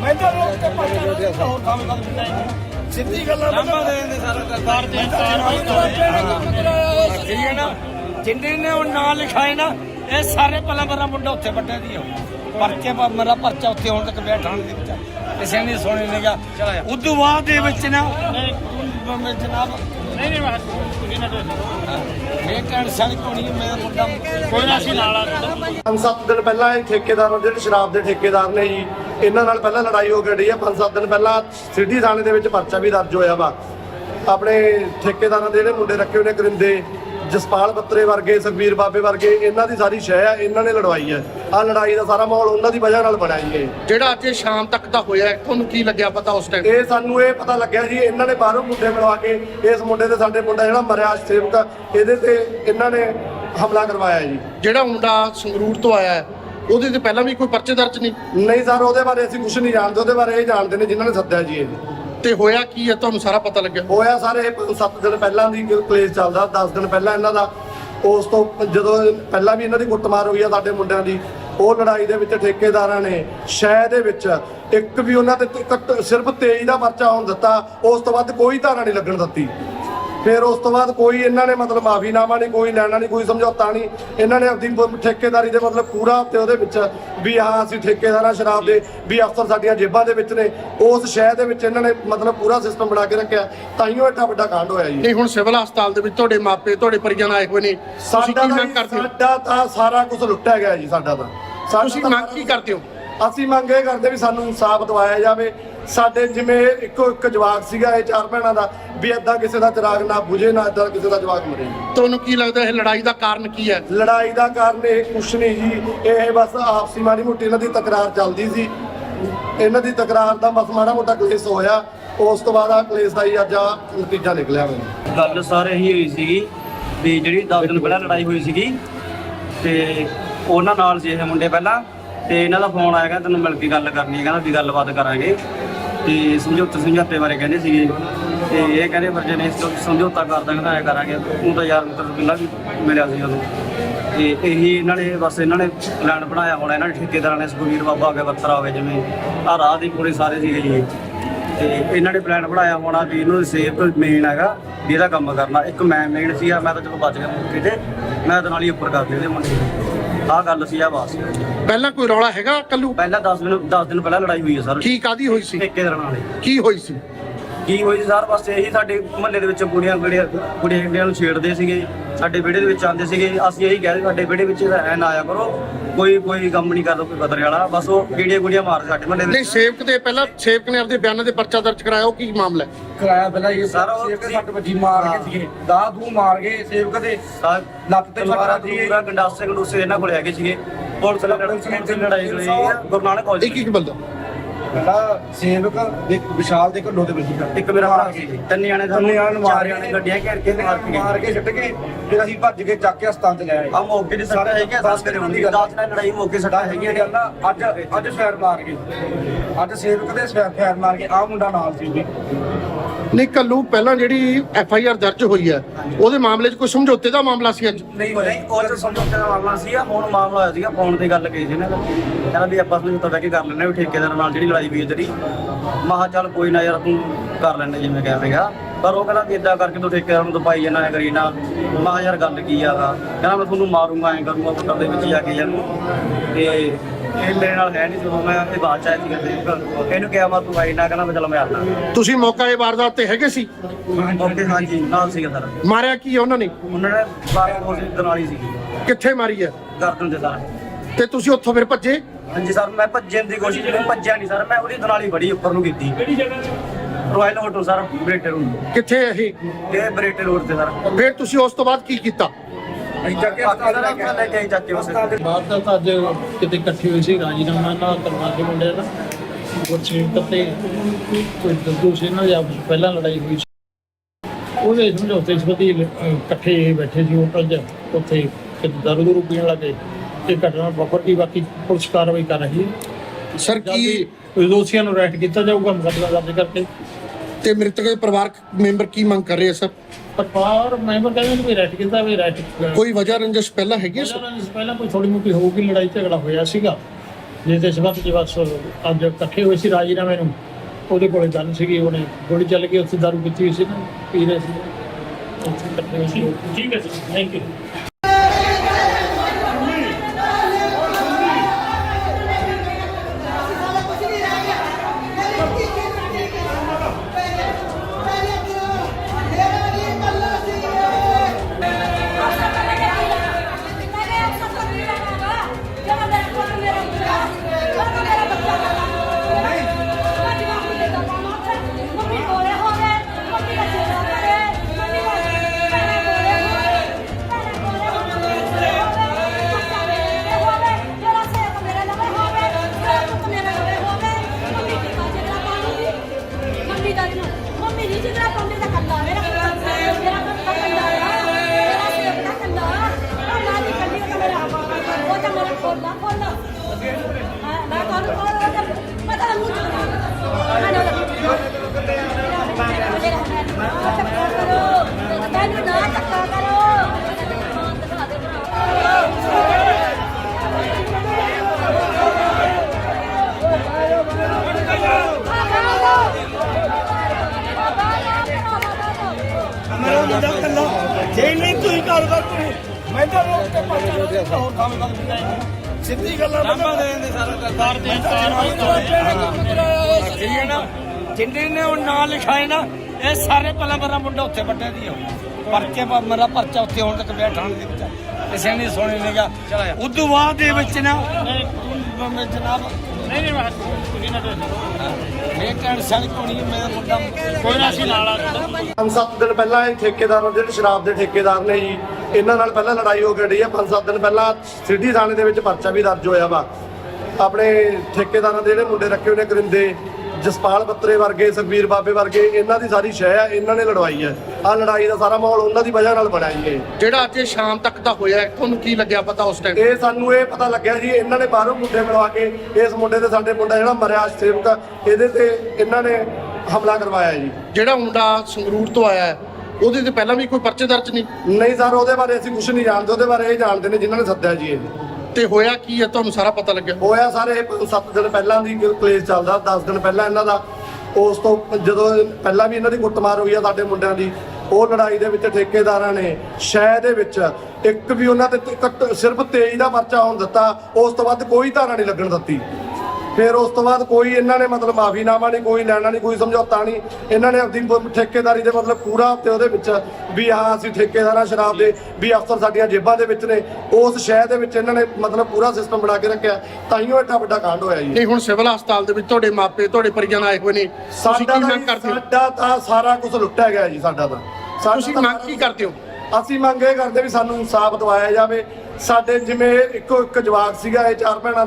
ਮੈਂ ਤਾਂ ਰੋਕ ਕੇ ਪਰਚਾ ਦੇ ਦਿੱਤਾ ਹੋਰ ਥਾਵੇਂ ਕਰ ਦਿੰਦਾ ਹੀ ਸਿੱਧੀ ਗੱਲ ਆ ਲਾਂਬਾ ਦੇ ਦਿੰਦੇ ਸਾਰਾ ਸਰਕਾਰ ਦੀ ਕਾਰਵਾਈ ਠੀਕ ਹੈ ਨਾ? ਜਿੰਨੇ ਨੇ ਉਹ ਨਾਂ ਲਿਖਾਏ ਨਾ ਇਹ ਸਾਰੇ ਪਹਿਲਾਂ ਮੇਰਾ ਮੁੰਡਾ ਉੱਥੇ ਵੱਡੇ ਦੀ ਆ। ਪਰਚੇ ਮੇਰਾ ਪਰਚਾ ਉੱਥੇ ਹੁਣ ਤੱਕ ਬੈਠਾ ਨਹੀਂ ਦਿੱਤਾ ਕਿਸੇ ਨੇ ਸੁਣੇ ਨਹੀਂਗਾ ਉਦੋਂ ਬਾਅਦ ਦੇ ਵਿੱਚ ਨਾ ਜਨਾਬ ਨਹੀਂ ਨਹੀਂ ਮੈਂ ਤੁਸੀਂ ਨਾ ਦੱਸੋ ਇਹ ਟੈਨਸ਼ਨ ਕੋਣੀ ਮੇਰਾ ਮੁੰਡਾ ਕੋਈ ਨਾ ਅਸੀਂ ਨਾਲ ਆ ਪੰਜ ਸੱਤ ਦਿਨ ਪਹਿਲਾਂ ਇਹ ਠੇਕੇਦਾਰ ਜਿਹੜੇ ਸ਼ਰਾਬ ਦੇ ਠੇਕੇਦਾਰ ਨੇ ਜੀ। ਇਹਨਾਂ ਨਾਲ ਪਹਿਲਾਂ ਲੜਾਈ ਹੋ ਗਈ ਹੈ ਪੰਜ ਸੱਤ ਦਿਨ ਪਹਿਲਾਂ ਸਿਟੀ ਥਾਣੇ ਦੇ ਵਿੱਚ ਪਰਚਾ ਵੀ ਦਰਜ ਹੋਇਆ ਵਾ। ਆਪਣੇ ਠੇਕੇਦਾਰਾਂ ਦੇ ਜਿਹੜੇ ਮੁੰਡੇ ਰੱਖੇ ਹੋਏ ਨੇ ਕਰਿੰਦੇ ਜਸਪਾਲ ਬੱਤਰੇ ਵਰਗੇ ਸੁਖਬੀਰ ਬਾਬੇ ਵਰਗੇ ਇਹਨਾਂ ਦੀ ਸਾਰੀ ਸ਼ੈ ਆ ਇਹਨਾਂ ਨੇ ਲੜਵਾਈ ਹੈ ਆ ਲੜਾਈ ਦਾ ਸਾਰਾ ਮਾਹੌਲ ਉਹਨਾਂ ਦੀ ਵਜ੍ਹਾ ਨਾਲ ਬਣਿਆ ਜੀ ਇਹ। ਜਿਹੜਾ ਅੱਜ ਇਹ ਸ਼ਾਮ ਤੱਕ ਦਾ ਹੋਇਆ ਹੈ, ਤੁਹਾਨੂੰ ਕੀ ਲੱਗਿਆ ਪਤਾ ਉਸ ਟਾਈਮ ਇਹ ਸਾਨੂੰ ਇਹ ਪਤਾ ਲੱਗਿਆ ਜੀ ਇਹਨਾਂ ਨੇ ਬਾਹਰੋਂ ਮੁੰਡੇ ਮਿਲਵਾ ਕੇ ਇਸ ਮੁੰਡੇ ਤੇ ਸਾਡੇ ਮੁੰਡਾ ਜਿਹੜਾ ਮਰਿਆ ਸੇਵਕ ਇਹਦੇ ਤੇ ਇਹਨਾਂ ਨੇ ਹਮਲਾ ਕਰਵਾਇਆ ਜੀ। ਜਿਹੜਾ ਮੁੰਡਾ ਸੰਗਰੂਰ ਤੋਂ ਆਇਆ ਹੈ, ਉਹਦੇ ਤੇ ਪਹਿਲਾਂ ਵੀ ਕੋਈ ਪਰਚੇ ਦਰਜ ਨਹੀਂ? ਨਹੀਂ ਸਰ ਉਹਦੇ ਬਾਰੇ ਅਸੀਂ ਕੁਝ ਨਹੀਂ ਜਾਣਦੇ ਉਹਦੇ ਬਾਰੇ ਇਹ ਜਾਣਦੇ ਨੇ ਜਿਨ੍ਹਾਂ ਨੇ ਸੱਦਿਆ ਜੀ ਇਹ। ਤੇ ਹੋਇਆ ਕੀ ਹੈ? ਤੁਹਾਨੂੰ ਸਾਰਾ ਪਤਾ ਲੱਗਿਆ? ਹੋਇਆ ਸਾਰੇ 7 ਦਿਨ ਪਹਿਲਾਂ ਦੀ ਕਲੇਸ ਚੱਲਦਾ 10 ਦਿਨ ਪਹਿਲਾਂ ਇਹਨਾਂ ਦਾ। ਉਸ ਤੋਂ ਜਦੋਂ ਪਹਿਲਾਂ ਵੀ ਇਹਨਾਂ ਦੀ ਕੁੱਟਮਾਰ ਹੋਈ ਆ ਸਾਡੇ ਮੁੰਡਿਆਂ ਦੀ ਉਹ ਲੜਾਈ ਦੇ ਵਿੱਚ ਠੇਕੇਦਾਰਾਂ ਨੇ ਸ਼ਹਿਰ ਦੇ ਵਿੱਚ ਇੱਕ ਵੀ ਉਹਨਾਂ ਤੇ ਸਿਰਫ 23 ਦਾ ਪਰਚਾ ਹੋਣ ਦਿੱਤਾ ਉਸ ਤੋਂ ਬਾਅਦ ਕੋਈ ਧਾਰਾ ਨਹੀਂ ਲੱਗਣ ਦਿੱਤੀ। ਫਿਰ ਉਸ ਤੋਂ ਬਾਅਦ ਕੋਈ ਇਹਨਾਂ ਨੇ ਮਤਲਬ ਮਾਫੀਨਾਮਾ ਨਹੀਂ ਕੋਈ ਲੈਣਾ ਨਹੀਂ ਕੋਈ ਸਮਝੌਤਾ ਨਹੀਂ। ਇਹਨਾਂ ਨੇ ਆਪਣੀ ਬ- ਠੇਕੇਦਾਰੀ ਦੇ ਮਤਲਬ ਪੂਰਾ ਤੇ ਉਹਦੇ ਵਿੱਚ ਵੀ ਹਾਂ ਅਸੀਂ ਠੇਕੇਦਾਰਾਂ ਸ਼ਰਾਬ ਦੇ ਵੀ ਅਫਸਰ ਸਾਡੀਆਂ ਜੇਬਾਂ ਦੇ ਵਿੱਚ ਨੇ ਉਸ ਸ਼ਹਿਰ ਦੇ ਵਿੱਚ ਇਹਨਾਂ ਨੇ ਮਤਲਬ ਪੂਰਾ ਸਿਸਟਮ ਬਣਾ ਕੇ ਰੱਖਿਆ। ਤਾਈਓ ਏਡਾ ਵੱਡਾ ਕਾਂਡ ਹੋਇਆ ਜੀ। ਨਹੀਂ ਹੁਣ ਸਿਵਲ ਹਸਪਤਾਲ ਦੇ ਵਿੱਚ ਤੁਹਾਡੇ ਮਾਪੇ ਤੁਹਾਡੇ ਪਰਿਜਨ ਆਏ ਹੋਏ ਨੇ। ਤੁਸੀਂ ਸਾਡਾ ਕੀ ਤਾਂ ਮੰਗ ਕਰਦੇ ਹੋ? ਸਾਡਾ ਤਾਂ ਸਾਰਾ ਕੁਝ ਲੁੱਟਿਆ ਗਿਆ ਜੀ ਸਾਡਾ ਤਾਂ। ਸਾਡਾ ਤੁਸੀਂ ਤਾਂ ਮੰਗ ਕੀ ਕਰਦੇ ਹੋ? ਅਸੀਂ ਮੰਗ ਇਹ ਕਰਦੇ ਵੀ ਸਾਨੂੰ ਇਨਸਾਫ ਦਿਵਾਇਆ ਜਾਵੇ। ਸਾਡੇ ਜਿਵੇਂ ਇੱਕੋ ਇੱਕ ਜਵਾਕ ਸੀਗਾ ਇਹ ਚਾਰ ਭੈਣਾਂ ਦਾ ਵੀ ਏਦਾਂ ਕਿਸੇ ਦਾ ਚਿਰਾਗ ਨਾ ਬੁਝੇ ਨਾ ਏਦਾਂ ਕਿਸੇ ਦਾ ਜਵਾਕ ਮਰੇ। ਤੁਹਾਨੂੰ ਕੀ ਲੱਗਦਾ ਇਹ ਲੜਾਈ ਦਾ ਕਾਰਨ ਕੀ ਹੈ? ਲੜਾਈ ਦਾ ਕਾਰਨ ਇਹ ਕੁਛ ਨਹੀਂ ਜੀ ਇਹ ਬਸ ਆਪਸੀ ਮਾੜੀ ਮੋਟੀ ਇਹਨਾਂ ਦੀ ਤਕਰਾਰ ਚੱਲਦੀ ਸੀ। ਇਹਨਾਂ ਦੀ ਤਕਰਾਰ ਦਾ ਬਸ ਮਾੜਾ ਮੋਟਾ ਕਲੇਸ਼ ਹੋਇਆ। ਉਸ ਤੋਂ ਬਾਅਦ ਆ ਕਲੇਸ਼ ਦਾ ਹੀ ਅੱਜ ਆ ਨਤੀਜਾ ਨਿਕਲਿਆ ਮੈਨੂੰ। ਗੱਲ ਸਾਰੇ ਇਹੀ ਹੋਈ ਸੀਗੀ ਵੀ ਜਿਹੜੀ 10 ਦਿਨ ਪਹਿਲਾਂ ਲੜਾਈ ਹੋਈ ਸੀਗੀ ਤੇ ਉਹਨਾਂ ਨਾਲ ਸੀ ਇਹ ਮੁੰਡੇ ਪਹਿਲਾਂ ਤੇ ਇਹਨਾਂ ਦਾ ਫੋਨ ਆਇਆ ਕਹਿੰਦਾ ਤੈਨੂੰ ਮਿਲ ਕੇ ਗੱਲ ਕਰਨੀ ਹੈ ਕਹਿੰਦਾ ਵੀ ਗੱਲਬਾਤ ਕਰਾਂਗੇ। ਤੇ ਸਮਝੌਤੇ ਸਮਝੌਤੇ ਬਾਰੇ ਕਹਿੰਦੇ ਸੀਗੇ। ਤੇ ਇਹ ਕਹਿੰਦੇ ਫਿਰ ਜੇ ਨਹੀਂ ਸਮਝੌਤਾ ਕਰਦਾ ਕਹਿੰਦਾ ਐ ਕਰਾਂਗੇ। ਤੂੰ ਤਾਂ ਯਾਰ ਮਤਲਬ ਪਹਿਲਾਂ ਵੀ ਮਿਲਿਆ ਸੀ ਉਹਨੂੰ। ਤੇ ਇਹੀ ਇਹਨਾਂ ਨੇ ਬਸ ਇਹਨਾਂ ਨੇ ਪਲਾਨ ਬਣਾਇਆ ਹੋਣਾ। ਇਹਨਾਂ ਨੇ ਠੇਕੇਦਾਰਾਂ ਨੇ ਸੁਖਬੀਰ ਬਾਬਾ ਹੋ ਗਿਆ ਬੱਤਰਾ ਹੋਵੇ ਜਿਵੇਂ। ਆ ਰਾਹ ਦੇ ਪੂਰੇ ਸਾਰੇ ਸੀਗੇ ਜੀ ਇਹ। ਤੇ ਇਹਨਾਂ ਨੇ ਪਲਾਨ ਬਣਾਇਆ ਹੋਣਾ ਵੀ ਇਹਨੂੰ ਸੇਫ ਮੇਨ ਹੈਗਾ ਵੀ ਇਹਦਾ ਕੰਮ ਕਰਨਾ। ਇੱਕ ਮੈਂ ਮੇਨ ਸੀਗਾ, ਮੈਂ ਤਾਂ ਚਲੋ ਬਚ ਗਿਆ ਮੌਕੇ ਤੇ। ਮੈਂ ਤਾਂ ਨਾਲ ਹੀ ਉੱਪਰ ਕਰ ਦਿੰਦੇ ਮੁੰਡੇ ਆਹ ਗੱਲ ਸੀ ਆ ਬਸ ਪਹਿਲਾਂ ਕੋਈ ਰੌਲਾ ਹੈਗਾ ਕੱਲੂ? ਪਹਿਲਾਂ 10 ਦਿਨ 10 ਦਿਨ ਪਹਿਲਾਂ ਲੜਾਈ ਹੋਈ ਹੈ ਸਰ। ਕੀ ਕਾਦੀ ਹੋਈ ਸੀ? ਠੇਕੇਦਾਰਾਂ ਨਾਲ। ਕੀ ਹੋਈ ਸੀ? ਕੀ ਹੋਈ ਸੀ ਸਰ ਬਸ ਇਹੀ ਸਾਡੇ ਮੁਹੱਲੇ ਦੇ ਵਿੱਚ ਕੁੜੀਆਂ ਕੁੜੀਆਂ ਕੁੜੀਆਂ ਕੁੜੀਆਂ ਨੂੰ ਛੇੜਦੇ ਸੀਗੇ ਸਾਡੇ ਵਿਹੜੇ ਦੇ ਵਿੱਚ ਆਉਂਦੇ ਸੀਗੇ ਅਸੀਂ ਇਹੀ ਕਹਿੰਦੇ ਸਾਡੇ ਵਿਹੜੇ ਵਿੱਚ ਐ ਨਾ ਆਇਆ ਕਰੋ ਕੋਈ ਕੋਈ ਕੰਮ ਨਹੀਂ ਕਰਦਾ ਕੋਈ ਕਦਰ ਵਾਲਾ। ਬਸ ਉਹ ਕੀੜੀਆਂ ਕੁੜੀਆਂ ਮਾਰ ਸਾਡੇ ਮੁਹੱਲੇ ਦੇ ਨਹੀਂ ਸੇਵਕ ਦੇ ਪਹਿਲਾਂ ਸੇਵਕ ਨੇ ਆਪਦੇ ਬਿਆਨਾਂ ਦੇ ਪਰਚਾ ਦਰਜ ਕਰਾਇਆ ਉਹ ਕੀ ਮਾਮਲਾ ਹੈ? ਕਰਾਇਆ ਪਹਿਲਾਂ ਇਹ ਸਾਰਾ ਉਹ ਸੇਵਕ ਸੱਟ ਵੱਜੀ ਮਾਰ ਕੇ ਸੀਗੇ। ਦਾ ਦੂ ਮਾਰ ਕੇ ਸੇਵਕ ਦੇ। ਲੱਤ ਤੇ ਤਲਵਾਰਾਂ ਛੱਡ ਪੂਰਾ ਗੰਡਾਸੇ ਗੰਡੂਸੇ ਇਹਨਾਂ ਕੋਲ ਹੈਗੇ ਸੀਗੇ। ਪੁਲਿਸ ਨਾਲ ਲੜਾਈ ਹੋਈ ਹੈ ਗੁਰੂ ਨਾਨਕ ਕਾਲਜ ਇੱਕ ਇੱਕ ਬੰਦਾ। ਪਹਿਲਾਂ ਸੇਵਕ ਦੇ ਵਿਸ਼ਾਲ ਦੇ ਘੱਲੋ ਦੇ ਵੱਜੀ ਇੱਕ ਮੇਰਾ ਭਰਾ ਸੀ ਤਿੰਨ ਜਾਣੇ ਤਿੰਨ ਜਾਣੇ ਨੂੰ ਮਾਰ ਚਾਰ ਜਾਣੇ ਗੱਡੀਆਂ ਘੇਰ ਕੇ ਮਾਰ ਕੇ ਮਾਰ ਕੇ ਛੱਡ ਕੇ ਫਿਰ ਅਸੀਂ ਭੱਜ ਕੇ ਚੱਕ ਕੇ ਹਸਪਤਾਲ ਤੇ ਲੈ ਆਏ। ਆ ਮੌਕੇ ਦੀ ਸੱਟਾਂ ਹੈਗੀਆਂ ਦਸ ਕਰੇ ਹੁੰਦੀ ਦਸ ਨਾਲ ਲੜਾਈ ਮੌਕੇ ਸੱਟਾਂ ਹੈਗੀਆਂ ਇਹ ਗੱਲ ਅੱਜ ਅੱਜ ਫੈਰ ਮਾਰ ਕੇ। ਅੱਜ ਸੇਵਕ ਦੇ ਫੈਰ ਮਾਰ ਕੇ ਆ ਮੁੰਡਾ ਨਾਲ ਸੀ ਜੀ। ਨਹੀਂ ਕੱਲੂ ਪਹਿਲਾਂ ਜਿਹੜੀ ਐਫ ਆਈ ਆਰ ਦਰਜ ਹੋਈ ਹੈ ਉਹਦੇ ਮਾਮਲੇ 'ਚ ਕੋਈ ਸਮਝੌਤੇ ਦਾ ਮਾਮਲਾ ਸੀ ਅੱਜ? ਨਹੀਂ ਨਹੀਂ ਉਹ ਚ ਸਮਝੌਤੇ ਦਾ ਮਾਮਲਾ ਸੀ ਹੁਣ ਮਾਮਲਾ ਹੋਇਆ ਸੀਗਾ ਫੋਨ ਤੇ ਗੱਲ ਕਹੀ ਸੀ ਇਹਨਾਂ ਨੇ। ਕਹਿੰਦਾ ਵੀ ਆਪਾਂ ਨੂੰ ਤਾਂ ਬਹਿ ਕੇ ਕਰ ਲੈਣੇ ਵੀ ਠੇਕੇਦਾਰ ਨਾਲ ਜਿਹੜੀ ਲੜਾਈ ਹੈ ਤੇਰੀ। ਮਹਾ ਚੱਲ ਕੋਈ ਨਾ ਯਾਰ ਤੂੰ ਕਰ ਲੈਣੇ ਜਿਵੇਂ ਕਹੇਗਾ ਪਰ ਉਹ ਕਹਿੰਦਾ ਵੀ ਇਦਾਂ ਕਰਕੇ ਤੂੰ ਠੇਕੇਦਾਰ ਨੂੰ ਦਬਾਈ ਜਾਣਾ ਹੈ ਕਰੀ ਨਾ। ਮਹਾ ਯਾਰ ਗੱਲ ਕੀ ਆਗਾ ਕਹਿੰਦਾ ਮੈਂ ਤੁਹਾਨੂੰ ਮਾਰੂੰਗਾ ਐਂ ਕਰੂੰਗਾ ਪੁੱਤਰ ਦੇ ਵਿੱਚ ਜਾ ਕੇ ਯਾਰ। ਤੇ ਇਹ ਮੇਰੇ ਨਾਲ ਹੈ ਨਹੀਂ ਜਦੋਂ ਮੈਂ ਇਹ ਬਾਤ ਚਾਹੀ ਸੀ ਕਹਿੰਦੇ ਇਹਨੂੰ ਕਿਹਾ ਮੈਂ ਤੂੰ ਆਈ ਨਾ ਕਹਿੰਦਾ ਮੈਂ ਚੱਲ ਮੈਂ ਆਉਂਦਾ। ਤੁਸੀਂ ਮੌਕਾ ਇਹ ਵਾਰਦਾਤ ਤੇ ਹੈਗੇ ਸੀ? ਓਕੇ ਹਾਂਜੀ ਨਾਲ ਸੀਗਾ ਸਰ। ਮਾਰਿਆ ਕੀ ਹੈ ਉਹਨਾਂ ਨੇ? ਉਹਨਾਂ ਨੇ ਬਾਰਾਂ ਕੋਲ ਦਨਾਲੀ ਸੀਗੀ। ਕਿੱਥੇ ਮਾਰੀ ਹੈ ਗਰਦਨ ਦੇ ਸਰ ਤੇ ਤੁਸੀਂ ਉੱਥੋਂ ਫਿਰ ਭੱਜੇ? ਹਾਂਜੀ ਸਰ ਮੈਂ ਭੱਜਣ ਦੀ ਕੋਸ਼ਿਸ਼ ਕੀਤੀ ਭੱਜਿਆ ਨਹੀਂ ਸਰ ਮੈਂ ਉਹਦੀ ਦਨਾਲੀ ਬੜੀ ਉੱਪਰ ਨੂੰ ਕੀਤੀ। ਕਿਹੜੀ ਜਗ੍ਹਾ ਰਾਇਲ ਹੋਟਲ ਸਰ ਬਰੇਟੇ ਰੋਡ ਕਿੱਥੇ ਇਹ? ਇਹ ਬਰੇਟੇ ਰੋਡ ਤੇ ਸਰ ਫਿਰ ਤੁਸੀਂ ਉਸ ਤੋਂ ਬਾਅਦ ਕੀ ਕੀਤਾ? ਅਸੀਂ ਚੱਕ ਕੇ ਹਸਪਤਾਲ ਲੈ ਕੇ ਲੈ ਕੇ ਆਏ। ਚੱਕ ਉਸ ਬਾਤ ਤਾਂ ਅੱਜ ਕਿਤੇ ਇਕੱਠੀ ਹੋਈ ਸੀ ਰਾਜੀਨਾਮਾ ਨਾਲ ਕਰਵਾ ਕੇ ਮੁੰਡੇ ਦਾ। ਗੁਰਸੀਤ ਤੇ ਕੋਈ ਦੂਜੇ ਸੀ ਨਾਲ ਜਾਂ ਪਹਿਲਾਂ ਲੜਾਈ ਹੋਈ ਸੀ। ਉਹਦੇ ਸਮਝੌਤੇ ਸੰਬੰਧੀ ਇਕੱਠੇ ਬੈਠੇ ਸੀ ਹੋਟਲ 'ਚ। ਉੱਥੇ ਦਾਰੂ ਦੂਰੂ ਪੀਣ ਲੱਗੇ ਇਹ ਘਟਨਾ ਵਾਪਰ ਗਈ ਬਾਕੀ ਪੁਲਿਸ ਕਾਰਵਾਈ ਕਰ ਰਹੀ ਹੈ। ਸਰ ਕੀ ਦੋਸ਼ੀਆਂ ਨੂੰ ਅਰੈਸਟ ਕੀਤਾ ਜਾਊਗਾ ਮੁਕੱਦਮਾ ਦਰਜ ਕਰਕੇ। ਤੇ ਮ੍ਰਿਤਕ ਦੇ ਪਰਿਵਾਰਕ ਮੈਂਬਰ ਕੀ ਮੰਗ ਕਰ ਰਹੇ ਆ ਸਰ? ਪਰਿਵਾਰ ਮੈਂਬਰ ਕਹਿੰਦੇ ਨੇ ਵੀ ਅਰੈਸਟ ਕੀਤਾ ਵੀ ਅਰੈਸਟ ਕੋਈ ਵਜ੍ਹਾ ਰੰਜਿਸ਼ ਪਹਿਲਾਂ ਹੈਗੀ ਸਰ? ਪਹਿਲਾਂ ਪਹਿਲਾਂ ਕੋਈ ਥੋੜੀ ਮੋਟੀ ਹੋਊਗੀ ਲੜਾਈ ਝਗੜਾ ਹੋਇਆ ਸੀਗਾ। ਜਿਸ ਦੇ ਸਬੰਧ ਚ ਬਸ ਅੱਜ ਇਕੱਠੇ ਹੋਏ ਸੀ ਰਾਜੀਨਾਮੇ ਨੂੰ। ਉਹਦੇ ਕੋਲੇ ਦਨ ਸੀਗੀ ਉਹਨੇ ਗੋਲੀ ਚੱਲ ਗਈ ਉੱਥੇ ਦਾਰੂ ਪੀਤੀ ਹੋਈ ਸੀ ਨਾ ਪੀ ਰਹੇ ਸੀ। ਉੱਥੇ ਇਕੱਠੇ ਹੋਏ ਸੀ। ਠੀਕ ਹੈ ਜੀ ਥੈਂਕ ਯੂ ਨਹੀਂ ਤੁਸੀਂ ਕਾਰੋਬਾਰ ਕਰੀ ਮੈਂ ਤਾਂ ਰੋਕ ਕੇ ਹੋਰ ਕੰਮ ਕਰ ਦਿੰਦਾ ਸਿੱਧੀ ਗੱਲ ਆ ਲਾਂਬਾ ਦੇ ਦਿੰਦੇ ਸਾਰਾ ਕਰਤਾਰ ਦੇ ਠੀਕ ਹੈ। ਨਾ ਜਿੰਨੇ ਨੇ ਉਹ ਨਾਂ ਲਿਖਾਏ ਨਾ ਇਹ ਸਾਰੇ ਪਹਿਲਾਂ ਮੇਰਾ ਮੁੰਡਾ ਉੱਥੇ ਵੱਡੇ ਦੀ ਆ। ਪਰਚੇ ਪਾ ਮੇਰਾ ਪਰਚਾ ਉੱਥੇ ਹੁਣ ਤੱਕ ਬੈਠਾਣ ਦੇ ਵਿੱਚ ਕਿਸੇ ਨੇ ਸੁਣੀ ਨਹੀਂਗਾ ਉਦੋਂ ਬਾਅਦ ਦੇ ਵਿੱਚ ਨਾ ਜਨਾਬ ਨਹੀਂ ਨਹੀਂ ਮੈਂ ਤੁਸੀਂ ਨਾ ਦੱਸੋ ਮੈਂ ਟੈਨਸ਼ਨ ਕੋਣੀ ਮੇਰਾ ਮੁੰਡਾ ਕੋਈ ਨਾ ਅਸੀਂ ਨਾਲ ਆ ਤੁਹਾਡੇ। ਪੰਜ ਸੱਤ ਦਿਨ ਪਹਿਲਾਂ ਇਹ ਠੇਕੇਦਾਰ ਜਿਹੜੇ ਸ਼ਰਾਬ ਦੇ ਠੇਕੇਦਾਰ ਨੇ ਜੀ ਇਹਨਾਂ ਨਾਲ ਪਹਿਲਾਂ ਲੜਾਈ ਹੋ ਗਈ ਹੈ ਪੰਜ ਸੱਤ ਦਿਨ ਪਹਿਲਾਂ ਸਿੱਧੀ ਥਾਣੇ ਦੇ ਵਿੱਚ ਪਰਚਾ ਵੀ ਦਰਜ ਹੋਇਆ ਵਾ। ਆਪਣੇ ਠੇਕੇਦਾਰਾਂ ਦੇ ਜਿਹੜੇ ਮੁੰਡੇ ਰੱਖੇ ਹੋਏ ਨੇ ਕਰਿੰਦੇ। ਜਸਪਾਲ ਬੱਤਰੇ ਵਰਗੇ ਸੁਖਬੀਰ ਬਾਬੇ ਵਰਗੇ ਇਹਨਾਂ ਦੀ ਸਾਰੀ ਸ਼ੈ ਆ ਇਹਨਾਂ ਨੇ ਲੜਵਾਈ ਹੈ ਆ ਲੜਾਈ ਦਾ ਸਾਰਾ ਮਾਹੌਲ ਉਹਨਾਂ ਦੀ ਵਜ੍ਹਾ ਨਾਲ ਬਣਿਆ ਜੀ ਇਹ। ਜਿਹੜਾ ਅੱਜ ਇਹ ਸ਼ਾਮ ਤੱਕ ਦਾ ਹੋਇਆ ਹੈ, ਤੁਹਾਨੂੰ ਕੀ ਲੱਗਿਆ ਪਤਾ ਉਸ ਟਾਈਮ ਇਹ ਸਾਨੂੰ ਇਹ ਪਤਾ ਲੱਗਿਆ ਜੀ ਇਹਨਾਂ ਨੇ ਬਾਹਰੋਂ ਮੁੰਡੇ ਮਿਲਵਾ ਕੇ ਇਸ ਮੁੰਡੇ ਤੇ ਸਾਡੇ ਮੁੰਡਾ ਜਿਹੜਾ ਮਰਿਆ ਸੇਵਕ ਇਹਦੇ ਤੇ ਇਹਨਾਂ ਨੇ ਹਮਲਾ ਕਰਵਾਇਆ ਜੀ। ਜਿਹੜਾ ਮੁੰਡਾ ਸੰਗਰੂਰ ਤੋਂ ਆਇਆ ਹੈ, ਉਹਦੇ ਤੇ ਪਹਿਲਾਂ ਵੀ ਕੋਈ ਪਰਚੇ ਦਰਜ ਨਹੀਂ? ਨਹੀਂ ਸਰ ਉਹਦੇ ਬਾਰੇ ਅਸੀਂ ਕੁਝ ਨਹੀਂ ਜਾਣਦੇ ਉਹਦੇ ਬਾਰੇ ਇਹ ਜਾਣਦੇ ਨੇ ਜਿਨ੍ਹਾਂ ਨੇ ਸੱਦਿਆ ਜੀ ਇਹ। ਤੇ ਹੋਇਆ ਕੀ ਹੈ? ਤੁਹਾਨੂੰ ਸਾਰਾ ਪਤਾ ਲੱਗਿਆ? ਹੋਇਆ ਸਾਰੇ 7 ਦਿਨ ਪਹਿਲਾਂ ਦੀ ਕਲੇਸ ਚੱਲਦਾ 10 ਦਿਨ ਪਹਿਲਾਂ ਇਹਨਾਂ ਦਾ। ਉਸ ਤੋਂ ਜਦੋਂ ਪਹਿਲਾਂ ਵੀ ਇਹਨਾਂ ਦੀ ਕੁੱਟਮਾਰ ਹੋਈ ਆ ਸਾਡੇ ਮੁੰਡਿਆਂ ਦੀ, ਉਹ ਲੜਾਈ ਦੇ ਵਿੱਚ ਠੇਕੇਦਾਰਾਂ ਨੇ, ਸ਼ਹਿ ਦੇ ਵਿੱਚ ਇੱਕ ਵੀ ਉਹਨਾਂ ਤੇ ਸਿਰਫ 23 ਦਾ ਪਰਚਾ ਹੋਣ ਦਿੱਤਾ, ਉਸ ਤੋਂ ਬਾਅਦ ਕੋਈ ਧਾਰਾ ਨਹੀਂ ਲੱਗਣ ਦਿੱਤੀ। ਫਿਰ ਉਸ ਤੋਂ ਬਾਅਦ ਕੋਈ ਇਹਨਾਂ ਨੇ ਮਤਲਬ ਮਾਫੀਨਾਮਾ ਨਹੀਂ ਕੋਈ ਲੈਣਾ ਨਹੀਂ ਕੋਈ ਸਮਝੌਤਾ ਨਹੀਂ। ਇਹਨਾਂ ਨੇ ਆਪਣੀ ਠੇਕੇਦਾਰੀ ਦੇ ਮਤਲਬ ਪੂਰਾ ਤੇ ਉਹਦੇ ਵਿੱਚ ਵੀ ਹਾਂ ਅਸੀਂ ਠੇਕੇਦਾਰਾਂ ਸ਼ਰਾਬ ਦੇ ਵੀ ਅਫਸਰ ਸਾਡੀਆਂ ਜੇਬਾਂ ਦੇ ਵਿੱਚ ਨੇ ਉਸ ਸ਼ਹਿਰ ਦੇ ਵਿੱਚ ਇਹਨਾਂ ਨੇ ਮਤਲਬ ਪੂਰਾ ਸਿਸਟਮ ਬਣਾ ਕੇ ਰੱਖਿਆ। ਤਾਂ ਹੀ ਉਹ ਏਡਾ ਵੱਡਾ ਕਾਂਡ ਹੋਇਆ ਜੀ। ਨਹੀਂ ਹੁਣ ਸਿਵਲ ਹਸਪਤਾਲ ਦੇ ਵਿੱਚ ਤੁਹਾਡੇ ਮਾਪੇ ਤੁਹਾਡੇ ਪਰਿਜਨ ਆਏ ਹੋਏ ਨੇ। ਤੁਸੀਂ ਸਾਡਾ ਕੀ ਤਾਂ ਮੰਗ ਜੀ- ਕਰਦੇ ਹੋ? ਸਾਡਾ ਤਾਂ ਸਾਰਾ ਕੁਝ ਲੁੱਟਿਆ ਗਿਆ ਜੀ ਸਾਡਾ ਤਾਂ। ਤੁਸੀਂ ਮੰਗ ਕੀ ਕਰਦੇ ਹੋ? ਅਸੀਂ ਮੰਗ ਇਹ ਕਰਦੇ ਵੀ ਸਾਨੂੰ ਇਨਸਾਫ ਦਿਵਾਇਆ ਜਾਵੇ। ਸਾਡੇ ਜਿਵੇਂ ਇੱਕੋ ਇੱਕ ਜਵਾਕ ਸੀਗਾ ਇਹ ਚਾਰ ਭੈਣਾਂ ਦਾ